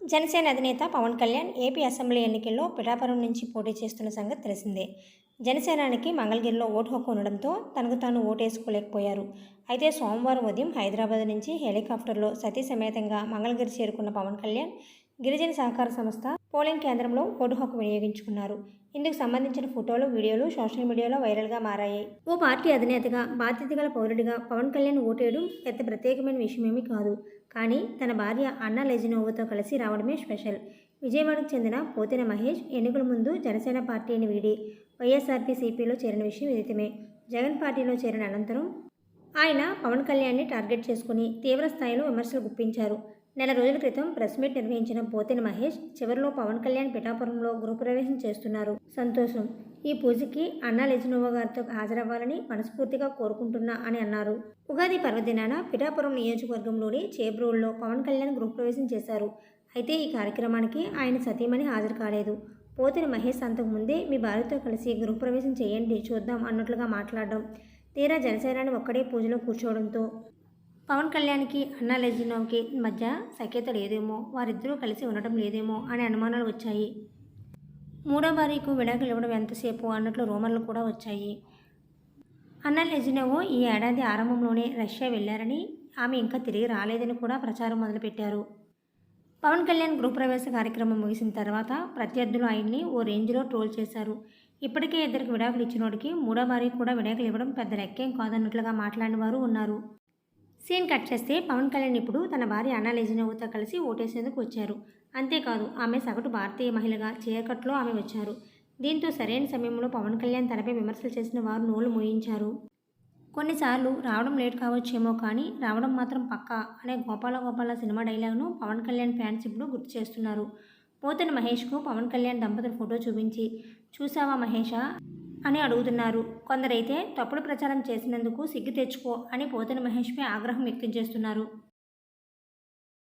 జనసేన అధినేత Pawan Kalyan AP assembly ఎన్నికల్లో పిఠాపురం నుంచి పోటీ చేస్తున్న సంగతి తెలిసిందే. జనసేనానికి మంగళగిరిలో ఓటు హక్కు ఉండడంతో తనకు తాను ఓటేసుకోలేకపోయారు. అయితే సోమవారం ఉదయం హైదరాబాద్ నుంచి హెలికాప్టర్లో సతీ సమేతంగా మంగళగిరి చేరుకున్న పవన్ కళ్యాణ్ గిరిజన సహకార సంస్థ పోలింగ్ కేంద్రంలో ఓటు హక్కు వినియోగించుకున్నారు. ఇందుకు సంబంధించిన ఫోటోలు వీడియోలు సోషల్ మీడియాలో వైరల్గా మారాయి. ఓ పార్టీ అధినేతగా బాధ్యత గల పౌరుడిగా పవన్ కళ్యాణ్ ఓటేయడం పెద్ద ప్రత్యేకమైన విషయమేమీ కాదు. కానీ తన భార్య అన్నా లెజినోవతో కలిసి రావడమే స్పెషల్. విజయవాడకు చెందిన పోతిన మహేష్ ఎన్నికల ముందు జనసేన పార్టీని వీడి వైఎస్ఆర్పీసీపీలో చేరిన విషయం విదితమే జగన్ పార్టీలో చేరిన అనంతరం ఆయన పవన్ కళ్యాణ్ని టార్గెట్ చేసుకుని తీవ్ర స్థాయిలో విమర్శలు గుప్పించారు. నెల రోజుల క్రితం ప్రెస్ మీట్ నిర్వహించిన పోతిన మహేష్ చివరిలో పవన్ కళ్యాణ్ పిఠాపురంలో గృహప్రవేశం చేస్తున్నారు. సంతోషం. ఈ పూజకి అన్నా లెజినోవా గారితో హాజరవ్వాలని మనస్ఫూర్తిగా కోరుకుంటున్నా అని అన్నారు. ఉగాది పర్వదినాన పిఠాపురం నియోజకవర్గంలోని చేబ్రోల్లో పవన్ కళ్యాణ్ గృహప్రవేశం చేశారు. అయితే ఈ కార్యక్రమానికి ఆయన సతీమణి హాజరు కాలేదు. పోతిన మహేష్ అంతకుముందే మీ భార్యతో కలిసి గృహప్రవేశం చేయండి చూద్దాం అన్నట్లుగా మాట్లాడడం తీరా జనసేనాని ఒక్కడే పూజలో కూర్చోవడంతో పవన్ కళ్యాణ్కి అన్నా లెజినోవ్కి మధ్య సఖ్యత లేదేమో వారిద్దరూ కలిసి ఉండటం లేదేమో అనే అనుమానాలు వచ్చాయి. మూడో భార్యకు విడాకులు ఇవ్వడం ఎంతసేపు అన్నట్లు రూమర్లు కూడా వచ్చాయి. అన్నా లెజినోవో ఈ ఏడాది ఆరంభంలోనే రష్యా వెళ్ళారని ఆమె ఇంకా తిరిగి రాలేదని కూడా ప్రచారం మొదలుపెట్టారు. పవన్ కళ్యాణ్ గృహప్రవేశ కార్యక్రమం ముగిసిన తర్వాత ప్రత్యర్థులు ఆయన్ని ఓ రేంజ్లో ట్రోల్ చేశారు. ఇప్పటికే ఇద్దరికి విడాకులు ఇచ్చినోడికి మూడో భార్య కూడా విడాకులు ఇవ్వడం పెద్ద రెక్కేం కాదన్నట్లుగా మాట్లాడిన వారు ఉన్నారు. సీన్ కట్ చేస్తే పవన్ కళ్యాణ్ ఇప్పుడు తన భార్య అన్నా కలిసి ఓటేసేందుకు వచ్చారు. అంతేకాదు ఆమె సగటు భారతీయ మహిళగా చీకట్లో ఆమె వచ్చారు. దీంతో సరైన సమయంలో పవన్ కళ్యాణ్ తనపై విమర్శలు చేసిన వారు నోళ్ళు మోయించారు. కొన్నిసార్లు రావడం లేట్ కావచ్చేమో కానీ రావడం మాత్రం పక్కా అనే గోపాల గోపాల సినిమా డైలాగ్ను పవన్ కళ్యాణ్ ఫ్యాన్స్ ఇప్పుడు గుర్తు చేస్తున్నారు. పోతన మహేష్కు పవన్ కళ్యాణ్ దంపతుల ఫోటో చూపించి చూసావా మహేషా? అని అడుగుతున్నారు. కొందరైతే తప్పుడు ప్రచారం చేసినందుకు సిగ్గు తెచ్చుకో అని పోతన మహేష్పై ఆగ్రహం వ్యక్తం చేస్తున్నారు.